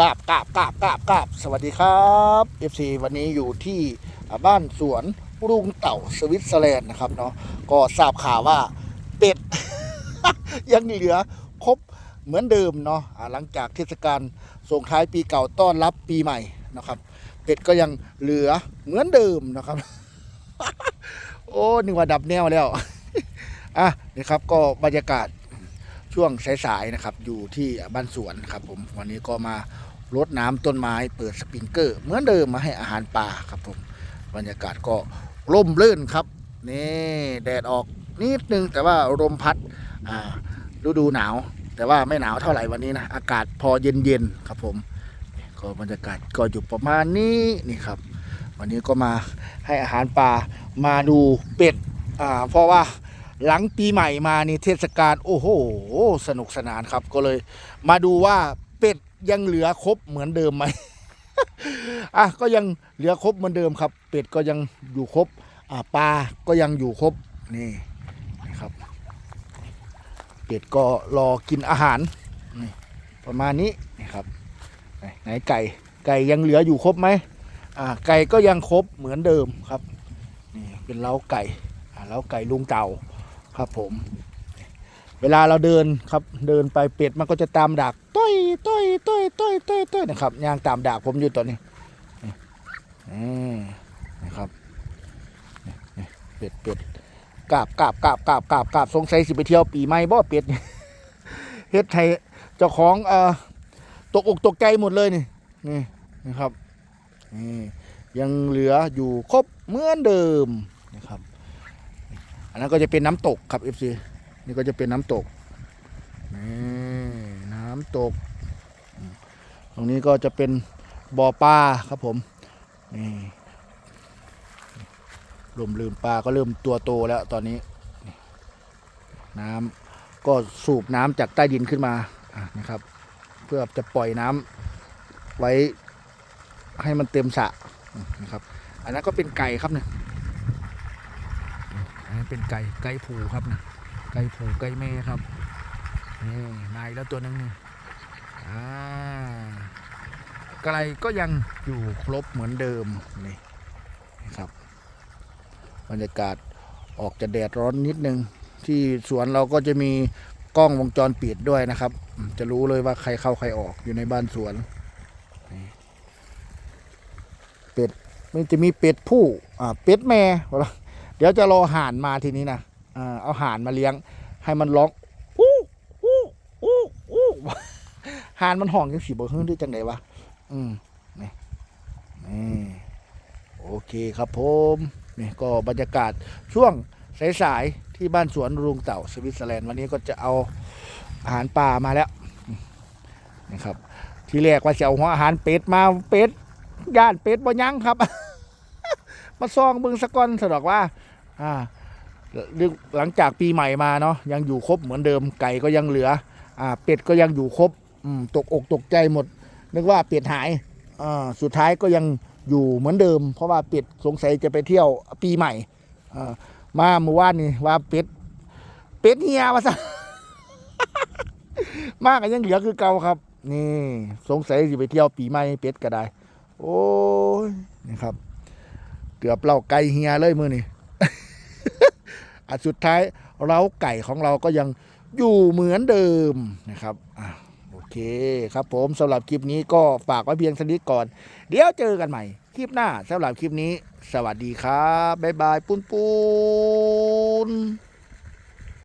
กราบกราบกราบกราบกราบสวัสดีครับ FC วันนี้อยู่ที่บ้านสวนรุงเต่าสวิตเซอร์แลนด์นะครับเนาะก็ทราบข่าวว่าเป็ด ยังเหลือครบเหมือนเดิมเนาะหลังจากเทศกาลส่งท้ายปีเก่าต้อนรับปีใหม่นะครับ เป็ดก็ยังเหลือเหมือนเดิมนะครับ โอ้นึกว่าดับแนวแล้วอะนี่ครับก็บรรยากาศช่วงสายๆนะครับ อยู่ที่บ้านสวนครับผมวันนี้ก็มา รดน้ำต้นไม้เปิดสปริงเกอร์ เหมือนเดิมมาให้อาหารปลาครับผมบรรยากาศก็ร่มรื่นครับนี่แดดออกนิดนึงแต่ว่าลมพัดฤดูหนาว แต่ว่าไม่หนาวเท่าไหร่วันนี้นะอากาศพอเย็นๆครับผมก็บรรยากาศก็อยู่ประมาณนี้นี่ครับ วันนี้ก็มาให้อาหารปลามาดูเป็ดอ่าเพราะว่าหลังปีใหม่มานี่เทศกาลโอ้โห สนุกสนานครับก็เลย มาดูว่าเป็ด ยังเหลือครบเหมือนเดิมไหมอะก็ยังเหลือครบเหมือนเดิมครับ เป็ดก็ยังอยู่ครบอ่าปลาก็ยังอยู่ครบนี่นะครับ เป็ดก็รอกินอาหารนี่ประมาณนี้นี่ครับไหนไหนไก่ไก่ยังเหลืออยู่ครบไหมอ่าไก่ก็ยังครบเหมือนเดิมครับนี่เป็นเล้าไก่อ่าเล้าไก่ลุงเต่าครับผม เวลาเราเดินครับเดินไปเป็ดมันก็จะตามดักต้อยต้อยต้อยต้อยต้อยต้อยนะครับยางตามดักผมอยู่ตอนนี้นี่นะครับเป็ดเป็ดกาบกาบกาบกาบกาบกาบสงสัยสิไปเที่ยวปีใหม่บ่เป็ดเฮ็ดให้เจ้าของเอ่อตกอกตกใจหมดเลยนี่นี่นะครับนี่ยังเหลืออยู่ครบเหมือนเดิมนะครับ อันนั้นก็จะเป็นน้ำตกครับ FC นี่ก็จะเป็นน้ำตกนี่น้ำตก ตรงนี้ก็จะเป็นบ่อปลาครับผมนี่ลมลืมปลาก็เริ่มตัวโตแล้วตอนนี้นี่น้ำก็สูบน้ำจากใต้ดินขึ้นมานะครับ เพื่อจะปล่อยน้ำไว้ให้มันเต็มสระนะครับ อันนั้นก็เป็นไก่ครับเนี่ยอันนี้เป็นไก่ไก่ผูครับนะ ไก่ผูไก่แม่ครับนี่นายแล้วตัวหนึงอ่าไก่ก็ยังอยู่ครบเหมือนเดิมนี่นะครับบรรยากาศออกจะแดดร้อนนิดนึง ที่สวนเราก็จะมีกล้องวงจรปิดด้วยนะครับ จะรู้เลยว่าใครเข้าใครออกอยู่ในบ้านสวนนี่เป็ดมันจะมีเป็ดผู้อ่าเป็ดแม่เดี๋ยวจะรอห่านมาทีนี้นะ เอาห่านมาเลี้ยง ให้มันร้องอู้อู้อู้อู้ห่านมันห้องยังสีบ่ฮึ่งด้วยจังไดวะอืมนี่นี่โอเคครับผมนี่ก็บรรยากาศช่วงสายๆที่บ้านสวนรุงเต่าสวิตเซอร์แลนด์วันนี้ก็จะเอาอาหารป่ามาแล้วนะครับ ทีแรกว่าจะเอาหัวอาหารเป็ดมาเป็ดย่านเป็ดบ่ยังครับ มาซองเบึงสะกอนสะดอกว่า อ่า หลังจากปีใหม่มาเนาะยังอยู่ครบเหมือนเดิมไก่ก็ยังเหลืออ่าเป็ดก็ยังอยู่ครบอืมตกอกตกใจหมด นึกว่าเป็ดหายอ่าสุดท้ายก็ยังอยู่เหมือนเดิม เพราะว่าเป็ดสงสัยจะไปเที่ยวปีใหม่อ่ามาเมื่อวานนี่ว่าเป็ดเป็ดเฮียวะซะมากยังเหลือคือเก่าครับ นี่สงสัยจะไปเที่ยวปีใหม่เป็ดก็ได้ โอ้ยนี่ครับ เกือบเราไก่เฮียเลยมือนี่ อะสุดท้ายเราไก่ของเราก็ยังอยู่เหมือนเดิมนะครับโอเคครับผมสำหรับคลิปนี้ก็ฝากไว้เพียงเท่านี้ก่อน เดี๋ยวเจอกันใหม่ คลิปหน้าสำหรับคลิปนี้ สวัสดีครับ บ๊ายบายปุ้นปุน